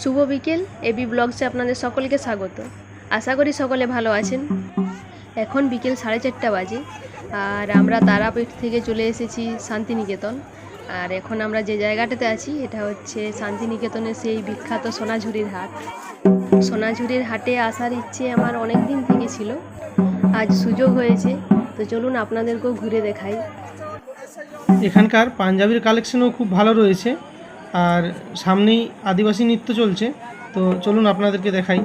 শুভ বিকেল, এবি ব্লগসে আপনাদের সকলকে স্বাগত। আশা করি সকলে ভালো আছেন। এখন বিকেল সাড়ে চারটা বাজে, আর আমরা তারাপীঠ থেকে চলে এসেছি শান্তিনিকেতন। আর এখন আমরা যে জায়গাটাতে আছি, এটা হচ্ছে শান্তিনিকেতনের সেই বিখ্যাত সোনাঝুরির হাট। সোনাঝুরির হাটে আসার ইচ্ছে আমার অনেক দিন থেকে ছিল, আজ সুযোগ হয়েছে, তো চলুন আপনাদেরকেও ঘুরে দেখাই। এখানকার পাঞ্জাবির কালেকশনও খুব ভালো রয়েছে। আর সামনেই আদিবাসী নৃত্য চলছে। তো চলুন আপনাদেরকে দেখাই।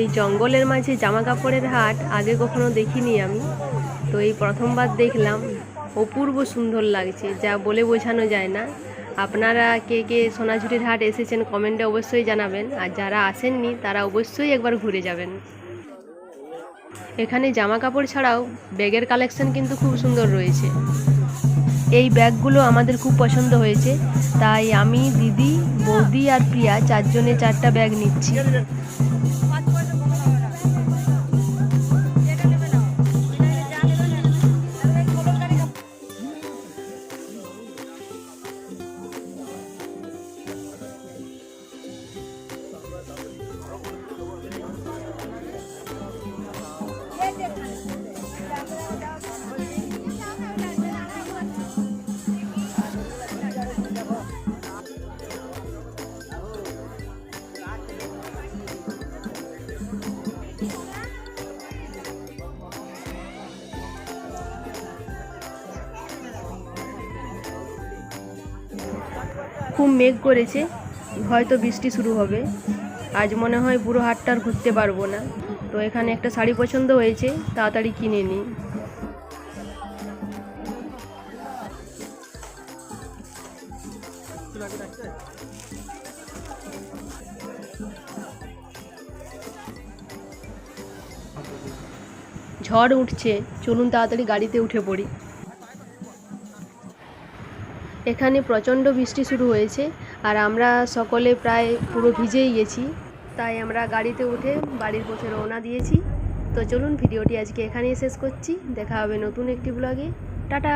এই জঙ্গলের মাঝে জামা কাপড়ের হাট আগে কখনো দেখিনি আমি। তো এই প্রথমবার দেখলাম। অপূর্ব সুন্দর লাগছে, যা বলে বোঝানো যায় না। আপনারা কে কে সোনাঝুরির হাট এসেছেন কমেন্টে অবশ্যই জানাবেন, আর যারা আসেননি, তারা অবশ্যই একবার ঘুরে যাবেন। এখানে জামা কাপড় ছাড়াও ব্যাগের কালেকশন কিন্তু খুব সুন্দর রয়েছে। এই ব্যাগগুলো আমাদের খুব পছন্দ হয়েছে, তাই আমি, দিদি, বৌদি আর প্রিয়া চারজনে চারটা ব্যাগ নিচ্ছি। খুব মেঘ করেছে, হয়তো বৃষ্টি শুরু হবে। আজ মনে হয় পুরো হাটটা আর ঘুরতে পারব না। তো এখানে একটা শাড়ি পছন্দ হয়েছে, তাড়াতাড়ি কিনে নিই ঝড় উঠছে, চলুন তাড়াতাড়ি গাড়িতে উঠে পড়ি। এখানে প্রচণ্ড বৃষ্টি শুরু হয়েছে, আর আমরা সকলে প্রায় পুরো ভিজেই গেছি। তাই আমরা গাড়িতে উঠে বাড়ির পথে রওনা দিয়েছি। তো চলুন ভিডিওটি আজকে এখানেই শেষ করছি। দেখা হবে নতুন একটি ব্লগে। টাটা!